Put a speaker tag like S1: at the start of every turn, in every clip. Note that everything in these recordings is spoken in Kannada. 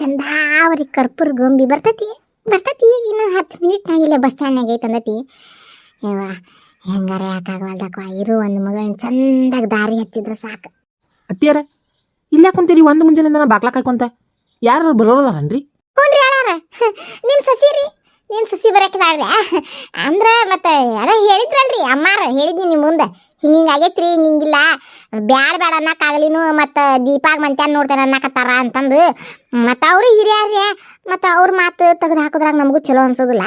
S1: ಚಂದಾವರಿ ಕರ್ಪೂರ ಗೊಂಬಿ ಬರ್ತತಿ. ಬರ್ತತಿ ಈಗ ಇನ್ನೊಂದು ಹತ್ತು ಮಿನಿಟ್ನಾಗ ಇಲ್ಲೇ ಬಸ್ ಸ್ಟ್ಯಾಂಡ್ ಆಗೈತೆ ಅಂದತಿ ಯವ್ವ ಹೆಂಗಾರ ಯಾಕಾಗವಲ್ದಕ್ಕ ಇರು ಒಂದು ಮಗಳನ್ನ ಚಂದಾಗ ದಾರಿ ಹಚ್ಚಿದ್ರೆ ಸಾಕು.
S2: ಅತ್ತಿಯಾರ ಇಲ್ಲ ಕುಂತೀರಿ? ಒಂದು ಮುಂಜಾನೆ ಬಾಕ್ಲಾಕ್ ಹಾಕೊಂತ. ಯಾರು ಬರೋದಾರನ್ರಿ
S1: ರೀ ಅಣ್ಣಾರ ನಿಮ್ಮ ಸಸಿ ರೀ ನಿಮ್ಮ ಸಸಿ ಬರಕಿದಾಳ್ದೆ ಅಂದ್ರೆ ಮತ್ತೆ ಅದ ಹೇಳಿದ್ರಲ್ರಿ ಅಮ್ಮಾರ ಹೇಳಿದ್ನಿ ನಿಮ್ಮ ಮುಂದೆ. ಹಿಂಗೆ ಹಿಂಗೆ ಆಗೈತ್ರಿ, ಹಿಂಗೆ ಹಿಂಗಿಲ್ಲ ಬ್ಯಾಡ ಬ್ಯಾಡ ಅನ್ನಕ್ಕಾಗಲಿನು ಮತ್ತು ದೀಪಾಗ ಮಂಚಾನ್ ನೋಡ್ತಾನೆ ಅನ್ನಕತ್ತಾರ ಅಂತಂದು. ಮತ್ತೆ ಅವರು ಹಿರಿಯರ್ರಿ. ಮತ್ತು ಅವ್ರ ಮಾತು ತೆಗೆದು ಹಾಕಿದ್ರಾಗ ನಮಗೂ ಚಲೋ ಅನ್ಸೋದಿಲ್ಲ.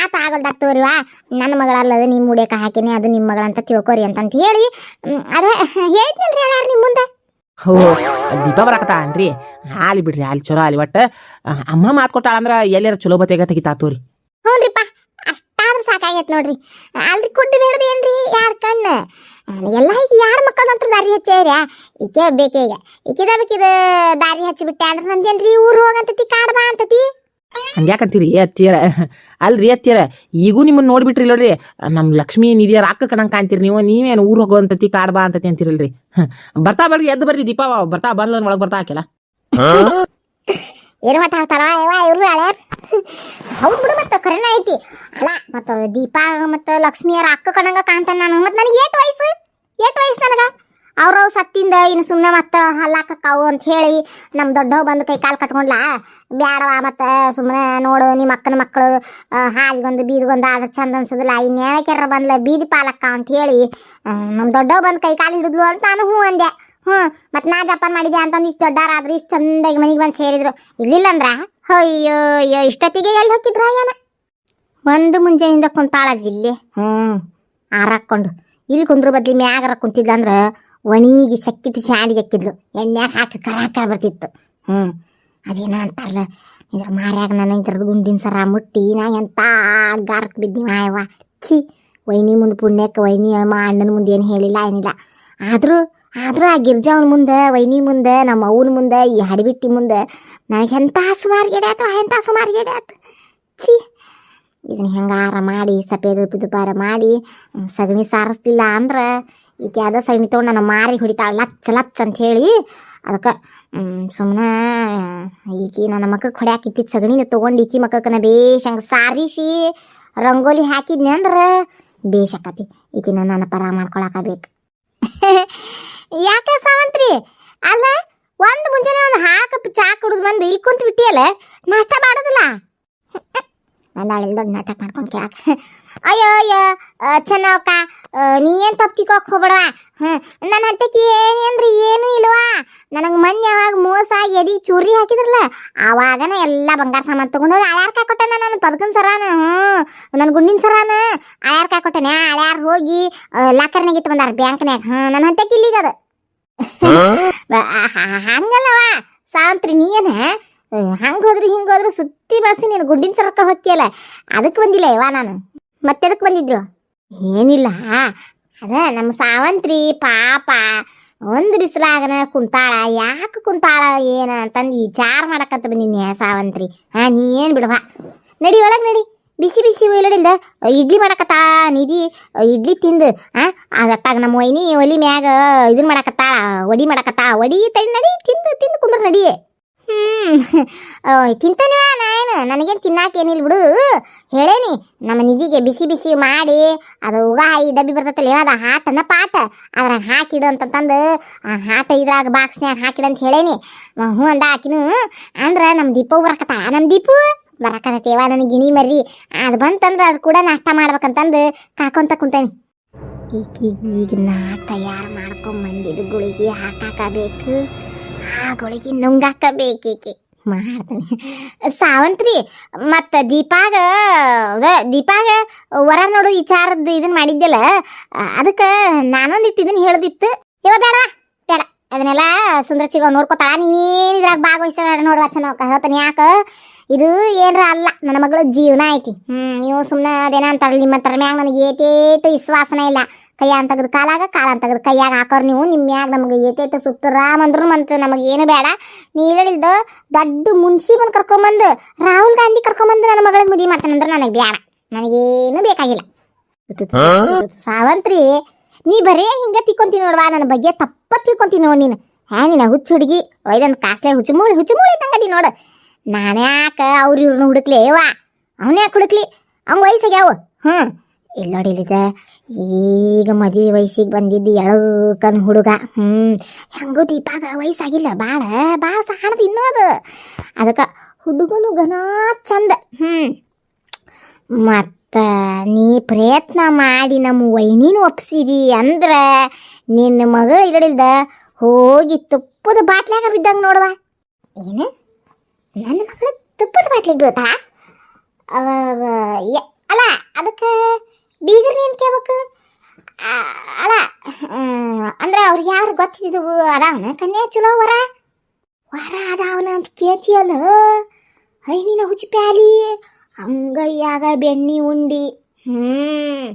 S1: ಆತ ಆಗಲ್ದಾಗ್ತವ್ರಿವ ನನ್ನ ಮಗಳಲ್ಲದ ನಿಮ್ಮ ಮುಡಿಯಕ್ಕೆ ಹಾಕಿನಿ, ಅದು ನಿಮ್ಮ ಮಗಳಂತ ತಿಳ್ಕೊರಿ ಅಂತಂತ ಹೇಳಿ. ಅದೇ ಅದ ಹೇಳಿದ್ನಲ್ರಿ ಅಣ್ಣಾರ ನಿಮ್ಮ ಮುಂದೆ?
S2: ಹೋ, ದೀಪ ಬರಾಕತ್ತ ಅನ್ರಿ ಹಾಲಿ ಬಿಡ್ರಿ, ಹಾಲಿ ಚಲೋ ಹಾಲಿ ಒಟ್ಟು. ಅಮ್ಮ ಮಾತು ಕೊಟ್ಟಾಳ ಅಂದ್ರ ಎಲ್ಲಾರ ಚಲೋ ಬತ್ತೇಗ ತೆಗಿತಾತೋರಿ
S1: ಹ್ಞೂನ್ರಿಪ್ಪ ಅಷ್ಟಾದ್ರೂ ಸಾಕಾಗೈತೆ ನೋಡ್ರಿ. ಅಲ್ರಿ ಕುಡ್ಡು ಬೇಡದು ಏನ್ರಿ? ಯಾರ ಕಣ್ಣು? ಎಲ್ಲ ಈಗ ಯಾರ ಮಕ್ಕಳಂತ್ರ ದಾರಿ ಹಚ್ಚೇವ್ರಿ ಈಕೆ ಬೇಕೀಗ ಈಕಿದ ಬೇಕಿದ ದಾರಿ ಹಚ್ಚಿಬಿಟ್ಟೆ ಅಂದ್ರೆ ನಂದೇನ್ರಿ ಊರು ಹೋಗಂತತಿ ಕಾಡ್ ಬಾ ಅಂತತಿ?
S2: ಹಂಗ್ಯಾಕಂತೀರಿ? ಅತ್ತಿಯರ ಅಲ್ರಿ ಅತ್ತಿಯರ ಈಗೂ ನಿಮ್ಮನ್ನ ನೋಡ್ಬಿಟ್ರಿ ನೋಡ್ರಿ ನಮ್ಮ ಲಕ್ಷ್ಮಿ ನಿಧಿಯ ರಾಕ ಕಣಂಗ್ ಕಾಣ್ತೀರಿ ನೀವು. ನೀವೇನು ಹೋಗೋ ಅಂತತಿ ಕಾಡ್ ಬಾ ಅಂತತಿ ಅಂತೀರಲ್ರಿ. ಬರ್ತಾ ಬರ್ರಿ ಎದ್ದು ಬರ್ರಿ ದೀಪ ಬರ್ತಾ ಬಂದ್ಲ ಒಳಗೆ ಬರ್ತಾ ಹಾಕಿಲ್ಲ.
S1: ಏನು ಮಾತಾಡ್ತಾರ ಯವ್ವ ಇವ್ರು ಹಳ್ಯಾರ ಹೌದು ಮತ್ತೆ, ಕರೆನ ಐತಿ. ಅಲ್ಲ, ಮತ್ತು ದೀಪ ಮತ್ತು ಲಕ್ಷ್ಮಿಯರ ಅಕ್ಕ ಕಣಂಗ ಕಾಣ್ತಾನೆ ನಾನು. ಮತ್ತು ನನಗೆ ಏಟ್ ವಯಸ್ಸು? ಏಟ್ ವಯಸ್ಸು ನನಗೆ? ಅವ್ರವ್ ಸತ್ತಿಂದ ಇನ್ನು ಸುಮ್ಮನೆ ಮತ್ತೆ ಹಲ್ಲಾಕಕ್ಕಾವು ಅಂತ ಹೇಳಿ ನಮ್ಮ ದೊಡ್ಡವ ಬಂದು ಕೈ ಕಾಲು ಕಟ್ಕೊಂಡ್ಲ? ಬ್ಯಾಡವ ಮತ್ತೆ ಸುಮ್ಮನೆ ನೋಡು, ನಿಮ್ಮ ಅಕ್ಕನ ಮಕ್ಕಳು ಹಾಲಿಗೊಂದು, ಬೀದಿಗೊಂದು ಆದ್ರೆ ಚಂದ ಅನ್ಸೋದಿಲ್ಲ. ಇನ್ಯಾಕ್ಯಾರ ಬಂದ್ಲ ಬೀದಿ ಪಾಲಕ್ಕ ಅಂತ ಹೇಳಿ ನಮ್ಮ ದೊಡ್ಡವ್ ಬಂದು ಕೈ ಕಾಲು ಹಿಡಿದ್ಲು ಅಂತ ನಾನು ಹ್ಞೂ ಅಂದೆ. ಹ್ಞೂ ಮತ್ತು ನಾ ಜಪಾನ್ ಮಾಡಿದೆ ಅಂತಂದು ಇಷ್ಟು ದೊಡ್ಡಾರಾದ್ರೆ ಇಷ್ಟು ಚಂದಾಗಿ ಮನೆಗೆ ಬಂದು ಸೇರಿದ್ರು. ಇರ್ಲಿಲ್ಲ ಅಂದ್ರ ಅಯ್ಯೋ ಅಯ್ಯೋ ಇಷ್ಟೊತ್ತಿಗೆ ಎಲ್ಲಿ ಹೋಗಿದ್ರ ಏನ? ಒಂದು ಮುಂಜಾನೆಯಿಂದ ಕುಂತಾಳದ್ ಇಲ್ಲಿ. ಹ್ಞೂ ಆರಾಕೊಂಡು ಇಲ್ಲಿ ಕುಂದ್ರ ಬದ್ಲಿ ಮ್ಯಾಗರ ಕುಂತಿದ್ಲಂದ್ರ ಒಣಗಿ ಸಕ್ಕಿತ್ತು ಶಾಂಡಿಗೆ ಹಾಕಿದ್ಲು. ಎಣ್ಣೆಗೆ ಹಾಕಿ ಕರಾಕ ಬರ್ತಿತ್ತು. ಹ್ಞೂ ಅದೇನ ಅಂತಾರಲ್ಲ, ಇದ್ರ ಮಾರ್ಯಾಗ ನನ್ನ ಇದ್ರದ್ದು ಗುಂಡಿನ ಸರ ಮುಟ್ಟಿ, ನಾ ಎಂತ ಗಾರಕ್ಕೆ ಬಿದ್ದಿ ಮಾಯವ್ವ. ಛೀ, ವೈನಿ ಮುಂದೆ ಪುಣ್ಯಕ್ಕೆ ವೈನಿ ಅಮ್ಮ ಅಣ್ಣನ ಮುಂದೆ ಏನು ಹೇಳಿಲ್ಲ, ಏನಿಲ್ಲ. ಆದರೂ ಆದ್ರೂ ಆ ಗಿರ್ಜಾವನ ಮುಂದೆ, ವೈನಿ ಮುಂದೆ, ನಮ್ಮ ಅವನ ಮುಂದೆ, ಈ ಹಡಿಬಿಟ್ಟಿ ಮುಂದೆ ನನಗೆ ಎಂಥ ಗಿಡ ಆಯ್ತು ಎಂಥ ಗಿಡ ಆಯ್ತು. ಛೀ. ಇದನ್ನ ಹೆಂಗಾರ ಮಾಡಿ ಸಪೇದ ಪಿದುಪಾರ ಮಾಡಿ ಸಗಣಿ ಸಾರಿಸ್ಲಿಲ್ಲ ಅಂದ್ರೆ ಈಕೆ ಅದ ಸಗಣಿ ತೊಗೊಂಡು ನನ್ನ ಮಾರಿ ಹೊಡಿತಾಳೆ, ಲಚ್ಚ ಲಚ್ಚ ಅಂತ ಹೇಳಿ ಅದಕ್ಕೆ ಸುಮ್ಮನೆ ಈಕಿ ನನ್ನ ಮಕ್ಕಕ್ಕೆ ಹೊಡ್ಯಾಕಿತ್ತಿದ್ದು ಸಗಣಿನ ತೊಗೊಂಡು ಈಕಿ ಮಕ್ಕಕ್ಕನ ಬೇಷ್ ಹಂಗೆ ಸಾರಿಸಿ ರಂಗೋಲಿ ಹಾಕಿದ್ನಿ ಅಂದ್ರೆ ಬೇಷ್ ಆಕತಿ. ಈಕಿನ ನನ್ನ ಪರ ಮಾಡ್ಕೊಳಕಬೇಕು ಯಾಕೆ ಸಾವಂತ್ರಿ? ಅಲ್ಲ, ಒಂದು ಮುಂಜಾನೆ ಒಂದು ಹಾಕ ಚಾ ಕುಡಿದು ಬಂದು ಇಲ್ಲಿ ಕುಂತು ಬಿಟ್ಟಿಯಲ್ಲ, ನಾಷ್ಟ ಮಾಡೋದಿಲ್ಲ? ಒಂದಾಳಿಂದ ದೊಡ್ಡ ನಾಟಕ ಮಾಡ್ಕೊಂಡು ಕೇಳಕ್ಕೆ ಅಯ್ಯೋ ಅಯ್ಯೋ ಚೆನ್ನವಕ್ಕ ನೀ ಏನು ತಪ್ಪು ತಿಕ್ಕೋಕ್ ಹೋಗ್ಬೇಡವ? ಹ್ಞೂ ನನ್ನ ಹಟ್ಟಕ್ಕೆ ಏನೇನ್ರಿ ಏನೂ ಇಲ್ವಾ? ನನಗೆ ಮೊನ್ನೆ ಯಾವಾಗ ಮೋಸ, ಎದಿ, ಚೂರಿ ಹಾಕಿದ್ರಲ್ಲ ಆವಾಗನ ಎಲ್ಲ ಬಂಗಾರ ಸಾಮಾನು ತೊಗೊಂಡೋಗಿ ಅಳ್ಯಾರ್ಕ ಕಾಯಿ ನಾನು, ಪದಕನ್ ಸರಾನ ಹ್ಞೂ ನನ್ನ ಗುಂಡಿನ ಸರಾನ. ಅಳ್ಯಾರ್ಕ ಕಾಯಿ ಕೊಟ್ಟೆನೆ ಅಳ್ಯಾರ್ ಹೋಗಿ ಲಾಕರ್ನಾಗ ಇಟ್ಟು ಬಂದಾರ ಬ್ಯಾಂಕ್ನ್ಯಾಗ. ಹ್ಞೂ ನನ್ನ ಹಟ್ಟಕ್ಕೆ ಇಲ್ಲಿಗದ ಹಂಗಲ್ಲವ ಸಾಂತ್ರಿ ನೀನ ಹಂಗೆ ಹೋದ್ರು, ಹಿಂಗೆ ಹೋದ್ರು ಸುತ್ತಿ ಬಳಸಿ ನೀನು ಗುಂಡಿನ ಸರಕ ಹೊಕ್ಕಿಯಲ್ಲ. ಅದಕ್ಕೆ ಬಂದಿಲ್ಲ ಯವ್ವ ನಾನು. ಮತ್ತೆ ಅದಕ್ಕೆ ಬಂದಿದ್ರು? ಏನಿಲ್ಲ ಅದ ನಮ್ಮ ಸಾವಂತ್ರಿ, ಪಾಪ, ಒಂದು ಬಿಸಿಲಾಗನ ಕುಂತಾಳ, ಯಾಕೆ ಕುಂತಾಳ ಏನ ಅಂತಂದು ವಿಚಾರ ಮಾಡಕ್ಕಂತ ಬಂದಿನಿ ಸಾವಂತ್ರಿ. ಹಾ, ನೀ ಏನು ಬಿಡವ ನಡಿ, ಒಳಗೆ ನಡಿ. ಬಿಸಿ ಬಿಸಿ ಒಯ್ಲಡಿಂದ ಇಡ್ಲಿ ಮಾಡಕತ್ತಾ ನಿಧಿ, ಇಡ್ಲಿ ತಿಂದು ಆ ಅದತ್ತಾಗ ನಮ್ಮ ವೈನಿ ಒಲಿ ಮ್ಯಾಗ ಇದನ್ನ ಮಾಡಾಕತ್ತಾಳ ಒಡಿ ಮಾಡಾಕತ್ತಾ ಒಡಿ ತೈ ನಡಿ, ತಿಂದು ತಿಂದು ಕುಂದ್ರ ನಡಿ. ಹ್ಮ್. ತಿಂತಾನೆ ನಾನು ನನಗೇನು ತಿನ್ನಾಕೇನಿಲ್ಲ ಬಿಡು. ಹೇಳೇನಿ, ನಮ್ಮ ನಿಧಿಗೆ ಬಿಸಿ ಬಿಸಿ ಮಾಡಿ, ಅದು ಉಗಾಯಿ ಡಬ್ಬಿ ಬರ್ತೈತಲ್ಲ ಅದ ಹಾಟನ ಪಾಟ ಅದ್ರ ಹಾಕಿಡು ಅಂತಂತಂದು, ಆ ಹಾಟ ಇದ್ರಾಗ ಬಾಕ್ಸ್ನ್ಯಾಗ ಹಾಕಿಡು ಅಂತ ಹೇಳೇನಿ. ಹ್ಞೂ ಅಂದ ಆಕಿನು ಅಂದ್ರೆ ನಮ್ಮ ದೀಪವು ಬರಕತ್ತ ನಮ್ಮ ದೀಪು ಬರಕತ್ತೇವ ನನಗೆ ಗಿಣಿ ಮರ್ರಿ. ಅದು ಬಂತಂದ್ರೆ ಅದು ಕೂಡ ನಾಷ್ಟ ಮಾಡ್ಬೇಕಂತಂದು ಕಾಕೊಂತ ಕುಂತೇನಿ. ಈಗೀಗ ಈಗ ನಾ ತಯಾರು ಮಾಡ್ಕೊಂಬಂದಿದ್ದ ಗುಳಿಗೆ ಹಾಕಾಕಬೇಕು. ಆ ಗುಳಿಗೆ ನುಂಗಾಕಬೇಕೀಕೆ. ಮಾಡ್ತೀನಿ. ಸಾವಂತ್ರಿ, ಮತ್ತು ದೀಪಾಗ ದೀಪಾಗ ವರ ನೋಡು ವಿಚಾರದ ಇದನ್ನು ಮಾಡಿದ್ದೆಲ್ಲ ಅದಕ್ಕೆ ನಾನೊಂದು ಇದನ್ನು ಹೇಳ್ದಿತ್ತು. ಇವ ಬೇಡ ಬೇಡ. ಅದನ್ನೆಲ್ಲ ಸುಂದರ ಚಿಗ ನೋಡ್ಕೊತಾಳ. ನೀವೇನು ಇದ್ರಾಗ ಭಾಗವಹಿಸ್ತಾಳ ನೋಡುವ ಚೆನ್ನಾಗಿ ಹೇಳ್ತಾನೆ ಯಾಕೆ? ಇದು ಏನರ ಅಲ್ಲ, ನನ್ನ ಮಗಳ ಜೀವನ ಐತಿ. ಹ್ಞೂ ನೀವು ಸುಮ್ಮನೆ ಅದೇನ ಅಂತಾರಲ್ಲ ನಿಮ್ಮ ಹತ್ರ ಮ್ಯಾಗ ನನಗೆ ಏಟೇಟು ವಿಶ್ವಾಸನೇ ಇಲ್ಲ. ಕೈಯಾಗ ತೆಗೆದು ಕಾಲಾಗ ಕಾಲ ತೆಗೆದು ಕೈಯಾಗ ಹಾಕೋರು ನೀವು ನಿಮ್ಮ ಮ್ಯಾಗ ನಮಗೆ ಏಟೇಟು ಸುತ್ತು ರಾಮ್ ಅಂದ್ರು ಮಂತ್ ನಮಗೆ ಏನು ಬೇಡ. ನೀ ಹೇಳಿದ್ದು ದೊಡ್ಡ ಮುನ್ಷಿ ಬಂದು ಕರ್ಕೊಂಬಂದು, ರಾಹುಲ್ ಗಾಂಧಿ ಕರ್ಕೊಂಬಂದು ನನ್ನ ಮಗಳಿಗೆ ಮದುವೆ ಮಾಡ್ತಾನಂದ್ರೆ ನನಗೆ ಬೇಡ ನನಗೇನು ಬೇಕಾಗಿಲ್ಲ. ಸಾವಂತ್ರಿ, ನೀ ಬರೇ ಹಿಂಗೆ ತಿಕ್ಕೊಂತೀನಿ ನೋಡ್ವಾ, ನನ್ನ ಬಗ್ಗೆ ತಪ್ಪ ತಿಳ್ಕೊಂತೀನಿ ನೋಡಿ ನೀನು. ಹ್ಯಾ ನೀನು ಹುಚ್ಚು ಹುಡುಗಿ, ಒಯ್ದೊಂದು ಕಾಸ್ಲೆ ಹುಚ್ಚು ಮೂಳಿ ಹುಚ್ಚು ತಂಗದಿ ನೋಡು ನಾನ್ಯಾಕ ಅವ್ರು ಇವ್ರನ್ನ ಹುಡುಕ್ಲಿ? ವಾ, ಅವನ ಯಾಕೆ ಹುಡುಕ್ಲಿ? ಅವ್ನ ವಯಸ್ಸಾಗ್ಯಾವ. ಹ್ಞೂ ಇಲ್ಲಿ ನೋಡಿ ಈಗ ಮದುವೆ ವಯಸ್ಸಿಗೆ ಬಂದಿದ್ದು ಎಳಕನ್ ಹುಡುಗ. ಹ್ಞೂ ಹೆಂಗೂ ದೀಪಾಗ ವಯಸ್ಸಾಗಿಲ್ಲ. ಭಾಳ ಭಾಳ ಸಾಣದು ಅದು ಅದಕ್ಕೆ ಹುಡುಗನು ಘನ ಚಂದ. ಹ್ಞೂ ಮತ್ತು ನೀ ಪ್ರಯತ್ನ ಮಾಡಿ ನಮ್ಮ ವೈನಿನ ಒಪ್ಸಿದಿ ಅಂದ್ರೆ ನಿನ್ನ ಮಗಳು ಇರಡಿಲ್ದ ಹೋಗಿ ತುಪ್ಪದ ಬಾಟ್ಲಾಗ ಬಿದ್ದಂಗೆ ನೋಡುವ. ಏನು? ನನ್ನ ಮಗಳು ತುಪ್ಪದ ಬಾಟ್ಲಿಗೆ ಬೀಳ್ತಾ ಅಲ್ಲ, ಅದಕ್ಕೆ ನೀನು ಕೇಳ್ಬೇಕು? ಅಲ್ಲ ಅಂದ್ರೆ ಅವ್ರಿಗೆ ಯಾರು ಗೊತ್ತಿದ್ದು ಅದಾವನ ಕನ್ಯಾ ಚಲೋ ವರ? ವರ ಅದಾವನ ಅಂತ ಕೇಳ್ತಿಯಲ್ಲ? ಐ ನೀನು ಹುಚ್ಚಿ ಪ್ಯಾಲಿ. ಅಂಗಯ್ಯಾಗ ಬೆಣ್ಣಿ ಉಂಡಿ. ಹ್ಮ್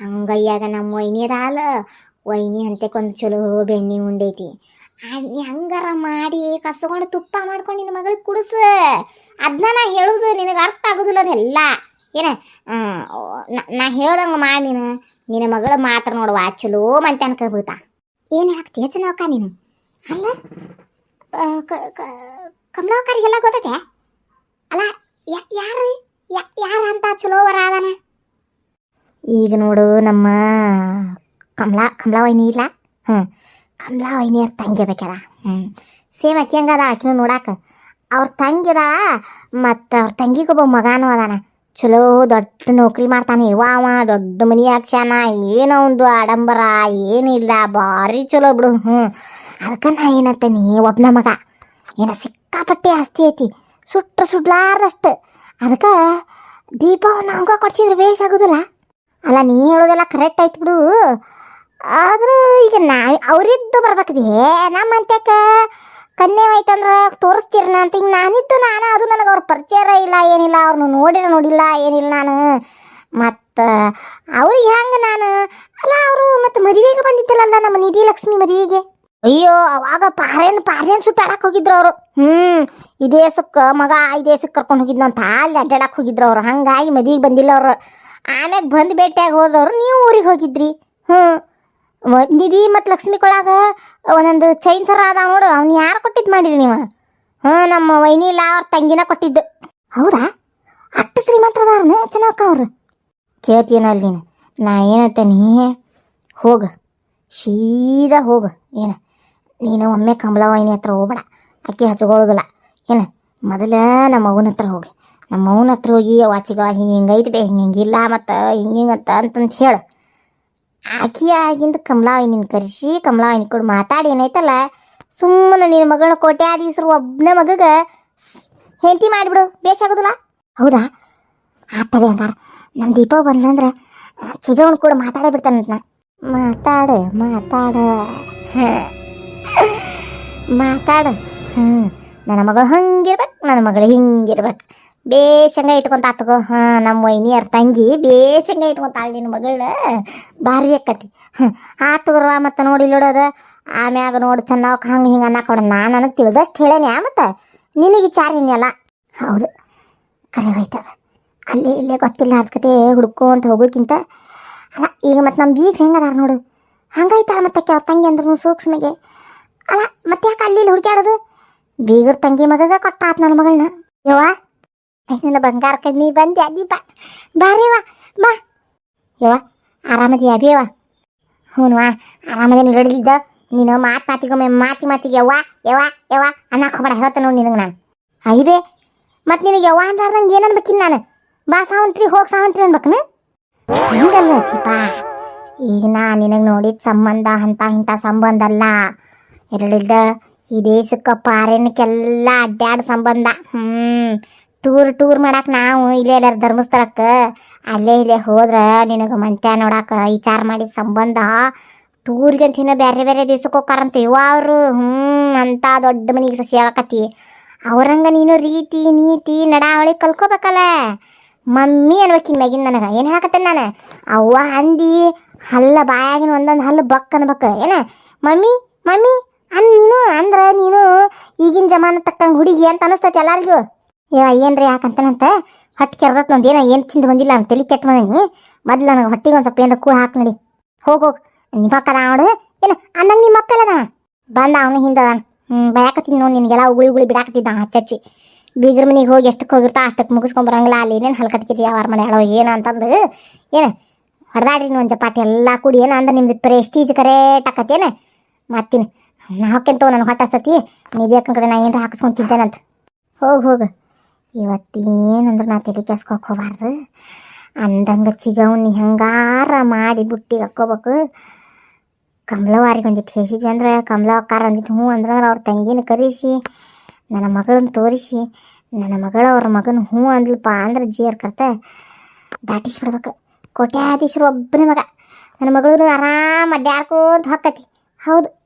S1: ಅಂಗಯ್ಯಾಗ ನಮ್ಮ ಅದಾಲ ವೈನಿ ಅಂತೆಕೊಂದು ಚಲೋ ಬೆಣ್ಣಿ ಉಂಡೈತಿ ಅದ್ ಹಂಗಾರ ಮಾಡಿ ಕಸ್ಕೊಂಡು ತುಪ್ಪ ಮಾಡ್ಕೊಂಡು ನಿನ್ನ ಮಗಳಿಗೆ ಕುಡಿಸು? ಅದನ್ನ ನಾ ಹೇಳುದು ನಿನಗೆ ಅರ್ಥ ಆಗೋದಿಲ್ಲ ಅದೆಲ್ಲ. ಏನ ನಾ- ಹೇಳ್ದಂಗೆ ಮಾಡಿ ನೀನು. ನಿನ್ನ ಮಗಳ ಮಾತ್ರ ನೋಡುವ ಚಲೋ ಮಂತೆ ಅನ್ಕೋಬೋತಾ ಏನು ಹಾಕ್ತೀಯ ಚೆನ್ನವಕ್ಕ ನೀನು? ಅಲ್ಲ ಆ, ಕ- ಕ- ಕಮಲಾಕರಿಗೆಲ್ಲ ಗೊತ್ತೈತೆ? ಅಲ್ಲ ಯಾರು ಯಾರು ಅಂತ ಚಲೋ ವರ ಅದಾನ ಈಗ ನೋಡು ನಮ್ಮ ಕಮಲಾ ಕಮಲಾ ವೈನಿ ಇಲ್ಲ ಹ್ಞೂ ಕಮಲಾ ವೈನಿಯರ್ ತಂಗಿ ಬೇಕದ ಹ್ಞೂ ಸೇಮ್ ಅಕ್ಕಿ ಹಂಗದ ಆಕಿನೂ ನೋಡಾಕ. ಅವ್ರ ತಂಗಿದ ಮತ್ತು ಅವ್ರ ತಂಗಿಗೊಬ್ಬ ಮಗಾನೂ ಅದಾನ. ಚಲೋ ದೊಡ್ಡ ನೌಕರಿ ಮಾಡ್ತಾನೆ. ಇವ ಅವ ದೊಡ್ಡ ಮನಿ ಹಾಕ್ಸ್ಯಾನ ಏನೋ ಒಂದು ಆಡಂಬರ, ಏನಿಲ್ಲ, ಭಾರಿ ಚಲೋ ಬಿಡು. ಹ್ಞೂ ಅದಕ್ಕೆ ನಾ ಏನಂತೇನಿ ಒಬ್ಬನ ಮಗ. ಏನ ಸಿಕ್ಕಾಪಟ್ಟೆ ಆಸ್ತಿ ಐತಿ. ಸುಟ್ಟ ಸುಡ್ಲಾರ್ದಷ್ಟು. ಅದಕ್ಕೆ ದೀಪವನ್ನು ಹಂಗ ಕೊಡ್ಸಿದ್ರೆ ಬೇಸ್ ಆಗೋದಿಲ್ಲ. ಅಲ್ಲ, ನೀ ಹೇಳೋದೆಲ್ಲ ಕರೆಕ್ಟ್ ಆಯ್ತು ಬಿಡು. ಆದರೂ ಈಗ ನಾ ಅವರಿದ್ದು ಬರ್ಬೇಕದಿ ನಮ್ಮ ಅಂತ್ಯಕ್ಕ ಕನ್ಯೆ ಆಯ್ತಂದ್ರೆ ತೋರಿಸ್ತೀರನ ಅಂತ ಹಿಂಗೆ ನಾನಿತ್ತು ನಾನು, ಅದು ನನಗೆ ಅವ್ರ ಪರಿಚಯ ಇಲ್ಲ, ಏನಿಲ್ಲ ಅವ್ರನ್ನ ನೋಡಿರ ನೋಡಿಲ್ಲ, ಏನಿಲ್ಲ ನಾನು. ಮತ್ತು ಅವ್ರಿಗೆ ಹೆಂಗೆ ನಾನು? ಅಲ್ಲ, ಅವರು ಮತ್ತು ಮದುವೆಗೆ ಬಂದಿದ್ದಲ್ಲ ನಮ್ಮ ನಿಧಿ ಲಕ್ಷ್ಮಿ ಮದುವೆಗೆ? ಅಯ್ಯೋ, ಅವಾಗ ಪಾರೇನ್ ಪಾರೇನ್ ಸುತ್ತಾಡಕ್ಕೆ ಹೋಗಿದ್ರು ಅವರು. ಹ್ಞೂ ಈ ದೇಶಕ್ಕೆ ಮಗ ಈ ದೇಶಕ್ಕೆ ಕರ್ಕೊಂಡು ಹೋಗಿದ್ನಂತ ಅಲ್ಲಿ ಅಡ್ಡಾಡಕ್ ಹೋಗಿದ್ರು ಅವರು. ಹಂಗಾಗಿ ಮದುವೆಗೆ ಬಂದಿಲ್ಲ ಅವರು. ಆಮ್ಯಾಗ ಬಂದು ಭೇಟಿಯಾಗಿ ಹೋದವರು ನೀವು ಊರಿಗೆ ಹೋಗಿದ್ರಿ. ಹ್ಞೂ ನಿಧಿ ಮತ್ತು ಲಕ್ಷ್ಮಿ ಕೊಳಾಗ ಒಂದೊಂದು ಚೈನ್ ಸರ ಅದ ನೋಡು, ಅವ್ನು ಯಾರು ಕೊಟ್ಟಿದ್ದು ಮಾಡಿರಿ ನೀವು? ಹಾಂ ನಮ್ಮ ವೈನಿ ಇಲ್ಲ, ಅವ್ರ ತಂಗಿನ ಕೊಟ್ಟಿದ್ದು. ಹೌದಾ? ಅಷ್ಟು ಶ್ರೀಮಂತರದಾರನ ಚೆನ್ನಾಗ ಅವ್ರು? ಕೇಳ್ತೀನಲ್ಲ ನೀನು. ನಾ ಏನಂತೇನಿ ಹೋಗ. ಸೀದಾ ಹೋಗ. ಏನು? ನೀನು ಒಮ್ಮೆ ಕಮಲ ವೈನಿ ಹತ್ರ ಹೋಗ್ಬೇಡ. ಅಕ್ಕಿ ಹಚ್ಕೊಳ್ಳೋದಿಲ್ಲ. ಏನು? ಮೊದಲ ನಮ್ಮ ಅವನ ಹತ್ರ ಹೋಗಿ. ನಮ್ಮ ಅವನ ಹತ್ರ ಹೋಗಿ ವಾಚಿಗ ಹಿಂಗೆ ಹಿಂಗೈತಿ ಬೇ, ಹಿಂಗೆ ಹಿಂಗಿಲ್ಲ ಮತ್ತು ಹಿಂಗೆ ಹಿಂಗಂತ ಅಂತಂತ ಹೇಳು. ಆಕಿ ಆಗಿಂದ ಕಮಲಾವಿನಿನ ಕರೆಸಿ, ಕಮಲಾವಿನಿ ಕೂಡ ಮಾತಾಡಿ ಏನೈತಲ್ಲ, ಸುಮ್ಮನೆ ನಿನ್ನ ಮಗಳ ಕೋಟ್ಯಾಧೀಶರು ಒಬ್ಬನ ಮಗಗ ಹೆಂಡತಿ ಮಾಡಿಬಿಡು ಬೇಸಾಗೋದಿಲ್ಲ ಹೌದಾ? ಆಗ್ತದೆ ಹಂಗಾರ. ನಮ್ಮ ದೀಪ ಬಂದಂದ್ರೆ ಚಿಗವನ್ ಕೂಡ ಮಾತಾಡೇ ಬಿಡ್ತಾನಂತ ನಾ ಮಾತಾಡ, ಮಾತಾಡು. ಮಾತಾಡ. ಹ್ಞೂ ನನ್ನ ಮಗಳು ಹಂಗಿರ್ಬೇಕು, ನನ್ನ ಮಗಳು ಹಿಂಗಿರ್ಬೇಕು. ಬೇಷಂಗ ಇಟ್ಕೊಂತ ಆತಗೋ ಹಾಂ, ನಮ್ಮ ವೈನಿಯರ್ ತಂಗಿ ಬೇಸಂಗ ಇಟ್ಕೊಂತಾಳ ನಿನ್ನ ಮಗಳ. ಭಾರಿ ಅಕ್ಕತಿ ಹ್ಞೂ ಆತಗ್ರವ ಮತ್ತು ನೋಡಿ ನೋಡೋದು ಆಮ್ಯಾಗ ನೋಡಿ ಚೆನ್ನಾಗಿ ಹಂಗೆ ಹಿಂಗೆ ಅನ್ನಕೊಡ ನಾನು ನನಗೆ ತಿಳಿದಷ್ಟು ಹೇಳೇನೆ ಮತ್ತು? ನಿನಗೆ ವಿಚಾರಿನಲ್ಲ ಹೌದು. ಕರೆ ಹೋಯ್ತದ ಅಲ್ಲಿ ಇಲ್ಲೇ ಗೊತ್ತಿಲ್ಲ ಅದಕತೆ ಹುಡ್ಕೊಂತ ಹೋಗೋಕ್ಕಿಂತ ಅಲ್ಲ, ಈಗ ಮತ್ತು ನಮ್ಮ ಬೀಗ್ ಅದಾರ ನೋಡು. ಹಂಗಾಯ್ತಾಳ ಮತ್ತೆ ಅವ್ರ ತಂಗಿ ಅಂದ್ರೂ ಸೂಕ್ಷ್ಮಗೆ. ಅಲ್ಲ ಮತ್ತೆ ಯಾಕೆ ಅಲ್ಲಿ ಇಲ್ಲಿ ಹುಡುಕ್ಯಾಡೋದು? ಬೀಗರ ತಂಗಿ ಮಗಗ ಕೊಟ್ಟಾತ್ ನನ್ನ ಮಗಳನ್ನ ಯವ್ವ ನನ್ನ ಬಂಗಾರ ಕಣ್ಣಿ ಬಂದೆ ಬಾ ಬಾರೇವ ಬಾ. ಯವ್ವ ಆರಾಮದಿಯ ಬೇವ ಹ್ಞೂನ್ವಾ ಆರಾಮದೇ ನಿಗಡಿಲ್ದ ನೀನು ಮಾತು ಮಾತಿಗೊಮ್ಮೆ ಮಾತಿ ಮಾತಿಗೆ ಯವ್ವ ಯವ್ವ ಯವ್ವ ಅನ್ನಕ್ಕೆ ಹೋಗ್ಬೇಡ, ಹೇಳ್ತ ನೋಡಿ ನಿನಗೆ ನಾನು. ಐಬೇ ಮತ್ತು ನಿನಗೆ ಯವ್ವ ಅಂದಾರ್ದಂಗೆ ಏನು ಅನ್ಬೇಕಿನ್ ನಾನು? ಬಾ ಸಾವಂತ್ರಿ, ಹೋಗಿ ಸಾವಂತ್ರಿ ಅನ್ಬೇಕನ? ಹಿಂಗಲ್ಲ ದೀಪ. ಈಗ ನಾ ನಿನಗೆ ನೋಡಿದ ಸಂಬಂಧ, ಅಂತ ಇಂಥ ಸಂಬಂಧ ಅಲ್ಲ. ಎರಡಿದ್ದ ಈ ದೇಶಕ್ಕೆ ಪಾರೇನಕ್ಕೆಲ್ಲ ಅಡ್ಡಾಡ ಸಂಬಂಧ. ಹ್ಞೂ ಟೂರ್ ಟೂರ್ ಮಾಡಕ್ಕೆ ನಾವು ಇಲ್ಲೇ ಎಲ್ಲಾರು ಧರ್ಮಸ್ಥಳಕ್ಕೆ. ಅಲ್ಲೇ ಇಲ್ಲೇ ಹೋದ್ರೆ ನಿನಗೆ ಮಂತ್ಯ ನೋಡಾಕ ವಿಚಾರ ಮಾಡಿದ ಸಂಬಂಧ. ಟೂರ್ಗೆ ಅಂತಿನ ಬೇರೆ ಬೇರೆ ದೇಶಕ್ಕೆ ಹೋಗ್ಕಾರಂತ ಇವ ಅವರು. ಹ್ಞೂ ಅಂತ ದೊಡ್ಡ ಮನೆಗೆ ಸಸಿ ಆಗಕತ್ತಿ. ಅವ್ರಂಗ ನೀನು ರೀತಿ, ನೀತಿ, ನಡಾವಳಿ ಕಲ್ಕೋಬೇಕಲ್ಲ. ಮಮ್ಮಿ ಅನ್ಬೇಕಿನ ಮ್ಯಾಗಿನ ನನಗೆ. ಏನು ಹೇಳಕತ್ತೇನೆ ನಾನು? ಅವ್ವ ಅಂದಿ ಹಲ್ಲ ಬಾಯಾಗಿನ ಒಂದೊಂದು ಹಲ್ಲು ಬಕ್ ಅನ್ಬೇಕು. ಏನ? ಮಮ್ಮಿ ಮಮ್ಮಿ ಅನ್ ನೀನು, ಅಂದ್ರ ನೀನು ಈಗಿನ ಜಮಾನ ತಕ್ಕಂಗೆ ಹುಡುಗಿ ಅಂತ ಅನಸ್ತೈತಿ ಎಲ್ಲರಿಗೂ. ಇವ ಏನ್ರಿ ಯಾಕಂತನಂತ ಹೊಟ್ಟೆ ಕೆರ್ದತ್ ನಂದು ಏನೋ ತಿಂದು ಬಂದಿಲ್ಲ ಅಂತ ತಲೆ ಕೆಟ್ಟ ಬಂದೀನಿ ಮೊದ್ಲು ನನಗೆ ಹೊಟ್ಟಿಗೆ ಒಂದು ಸ್ವಲ್ಪ ಏನು ಕೂ ಹಾಕಿ ನೋಡಿ. ಹೋಗಿ ಹೋಗಿ. ನಿಮ್ಮ ಅಕ್ಕದ ನೋಡು ಏನು ಅನ್ನಂಗೆ ನಿಮ್ಮ ಅಪ್ಪ ಎಲ್ಲದ ಬಂದ ಅವನು ಹಿಂದೆ ಹ್ಞೂ ಬಯಾಕತ್ತೀನಿ ನೋಡಿ ನಿನಗೆಲ್ಲ ಉಗುಳಿ ಉಗುಳಿ ಬಿಡಾಕತ್ತಿದ್ದ ಹಚ್ಚಿ ಬೀಗ್ರ ಮನೆಗೆ ಹೋಗಿ ಎಷ್ಟಕ್ಕೆ ಹೋಗಿರ್ತಾ ಅಷ್ಟಕ್ಕೆ ಮುಗಿಸ್ಕೊಂಬರಂಗಿಲ್ಲ ಅಲ್ಲಿ ಏನೇನು ಹಲ್ಕಟ್ಕಿದ್ಯ ಅವ್ರ ಮನೆ ಹೇಳೋ ಏನು ಅಂತಂದು. ಏನು ಹೊಡೆದಾಡ್ರಿ ಒಂದು ಚಪಾತಿ ಎಲ್ಲ ಕೂಡಿ. ಏನು ಅಂದ್ರೆ ನಿಮ್ದು ಪ್ರೆಸ್ಟೀಜ್ ಕರೆಕ್ಟ್ ಆಕತ್ತೇನೆ ಮತ್ತಿನ ನಾ ಹಾಕ್ಯಂತವ ನನ್ನ ಹೊಟ್ಟೆ ಸತಿ. ನಿಧಿ ಅಕ್ಕನ ಕಡೆ ನಾ ಏನು ಹಾಕಿಸ್ಕೊಂತಿದ್ದೇನಂತ ಹೋಗಿ ಹೋಗು. ಇವತ್ತಿನೇನಂದ್ರೆ ನಾ ತಲೆ ಹೋಗ್ಬಾರ್ದು. ಅಂದಂಗೆ ಚಿಗವ್ನಿ ಹೆಂಗಾರ ಮಾಡಿ ಬುಟ್ಟಿಗೆ ಹಾಕ್ಕೋಬೇಕು. ಕಮಲವಾರಿಗೆ ಒಂದಿಟ್ಟು ಹೇಸಿದ್ವಿ ಅಂದ್ರೆ ಕಮಲ ಅಕ್ಕಾರ ಒಂದಿಟ್ಟು ಹ್ಞೂ ಅಂದ್ರೆ ಅವ್ರ ತಂಗಿನ ಕರೆಸಿ, ನನ್ನ ಮಗಳನ್ನ ತೋರಿಸಿ, ನನ್ನ ಮಗಳ ಅವ್ರ ಮಗನ ಹ್ಞೂ ಅಂದ್ಲಪ್ಪ ಅಂದ್ರೆ ಜೀರ್ ಕರ್ತ ದಾಟಿಸ್ಬಿಡ್ಬೇಕು. ಕೋಟ್ಯಾಧೀಶರು ಒಬ್ಬನೇ ಮಗ. ನನ್ನ ಮಗಳು ಆರಾಮ ಅಡ್ಡಾಡ್ಕೋತ ಹೊಕ್ಕತಿ. ಹೌದು.